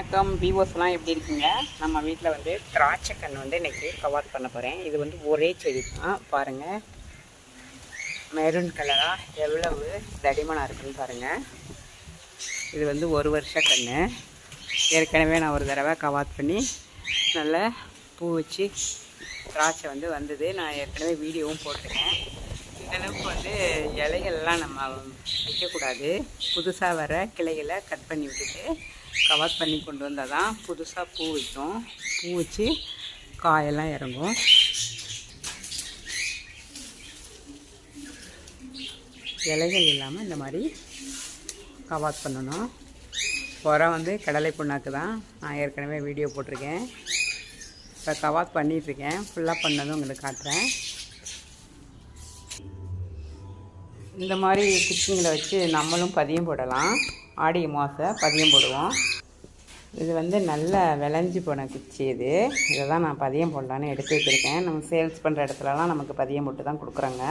வணக்கம். விவோஸ்லாம் எப்படி இருக்கீங்க? நம்ம வீட்டில் வந்து திராட்சை கன்று வந்து இன்றைக்கி கவாத் பண்ண போகிறேன் இது வந்து ஒரே செடி தான். பாருங்கள் மெரூன் கலராக எவ்வளவு தடிமனாக இருக்குன்னு பாருங்கள் இது வந்து ஒரு வருஷ கன்று. ஏற்கனவே நான் ஒரு தடவை கவாத் பண்ணி நல்ல பூ வச்சு திராட்சை வந்து வந்தது. நான் ஏற்கனவே வீடியோவும் போட்டிருக்கேன். இந்தளவுக்கு வந்து இலைகள்லாம் நம்ம வைக்கக்கூடாது. புதுசாக வர கிளைகளை கட் பண்ணி விட்டுட்டு கவர் பண்ணி கொண்டு வந்தால் தான் புதுசாக பூ வைக்கும். பூ வச்சு காயெல்லாம் இறங்கும். இலைகள் இல்லாமல் இந்த மாதிரி கவாத் பண்ணணும். உரம் வந்து கடலை புண்ணாக்கு தான். நான் ஏற்கனவே வீடியோ போட்டிருக்கேன். இப்போ கவாத் பண்ணிகிட்ருக்கேன் ஃபுல்லாக பண்ணதும் உங்களுக்கு காட்டுறேன். இந்த மாதிரி குச்சிங்களை வச்சு நம்மளும் பதியம் போடலாம். ஆடி மாத பதியம் போடுவோம். இது வந்து நல்ல விளைஞ்சி போன குச்சி இது. இதை தான் நான் பதியம் போடலான்னு எடுத்து வச்சுருக்கேன். நம்ம சேல்ஸ் பண்ணுற இடத்துலலாம் நமக்கு பதியம் போட்டு தான் கொடுக்குறாங்க.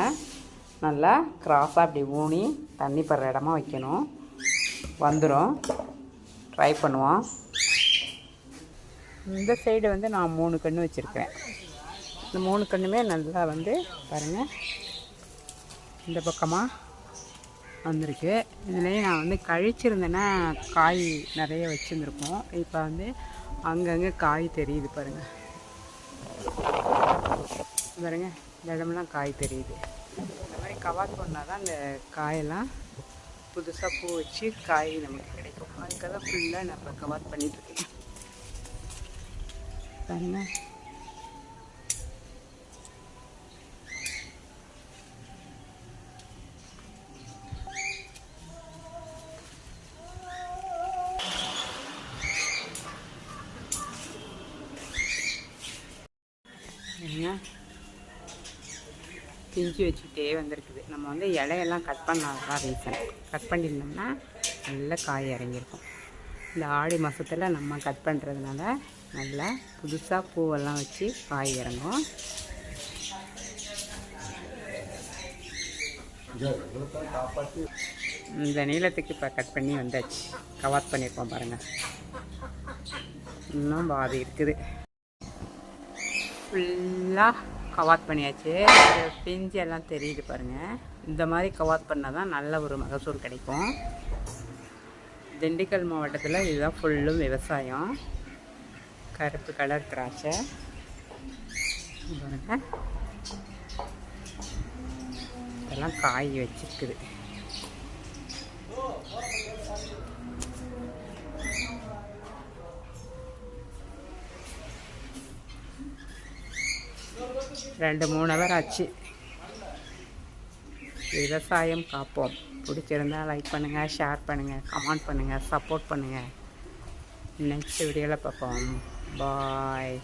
நல்லா கிராஸாக அப்படி ஊனி தண்ணி படுற இடமா வைக்கணும். வந்துடும் ட்ரை பண்ணுவோம். இந்த சைடு வந்து நான் மூணு கன்று வச்சுருக்கேன் இந்த மூணு கண்ணுமே நல்லா வந்து பாருங்கள் இந்த பக்கமாக வந்திருக்கு. இதுலேயே நான் வந்து கழிச்சிருந்தேன்னா காய் நிறைய வச்சுருந்துருக்கோம் இப்போ வந்து அங்கங்கே காய் தெரியுது பாருங்கள் பாருங்கள் இந்த இடம்லாம் காய் தெரியுது. இந்த மாதிரி கவாத் பண்ணால் தான் இந்த காயெல்லாம் புதுசாக பூ வச்சு காய் நமக்கு கிடைக்கும். அதுக்காக தான் ஃபுல்லாக நான் இப்போ கவாத் பண்ணிகிட்ருக்கேன் பாருங்கள் பிஞ்சு வச்சுக்கிட்டே வந்திருக்குது. நம்ம வந்து இலையெல்லாம் கட் பண்ணாதான் ரீசன் கட் பண்ணியிருந்தோம்னா நல்ல காய் இறங்கியிருக்கும். இந்த ஆடி மாதத்தில் நம்ம கட் பண்ணுறதுனால நல்லா புதுசாக பூவெல்லாம் வச்சு காய் இறங்கும். இந்த நீளத்துக்கு இப்போ கட் பண்ணி வந்தாச்சு. கவாத் பண்ணியிருக்கோம் பாருங்கள் இன்னும் பாதி இருக்குது. ஃபுல்லாக கவாத் பண்ணியாச்சு. இந்த பிஞ்சு எல்லாம் தெரியுது பாருங்கள் இந்த மாதிரி கவாத் பண்ணால் தான் நல்ல ஒரு மகசூல் கிடைக்கும். திண்டுக்கல் மாவட்டத்தில் இதுதான் ஃபுல்லும் விவசாயம். கருப்பு கலர் திராட்சை. பாருங்கள் இதெல்லாம் காய் வச்சுருக்குது. ரெண்டு மூணு ஹவர் ஆச்சு. விவசாயம் காப்போம். பிடிச்சிருந்தா லைக் பண்ணுங்கள் ஷேர் பண்ணுங்கள் கமெண்ட் பண்ணுங்கள் சப்போர்ட் பண்ணுங்கள் நெக்ஸ்ட் வீடியோவில் பார்ப்போம். பாய்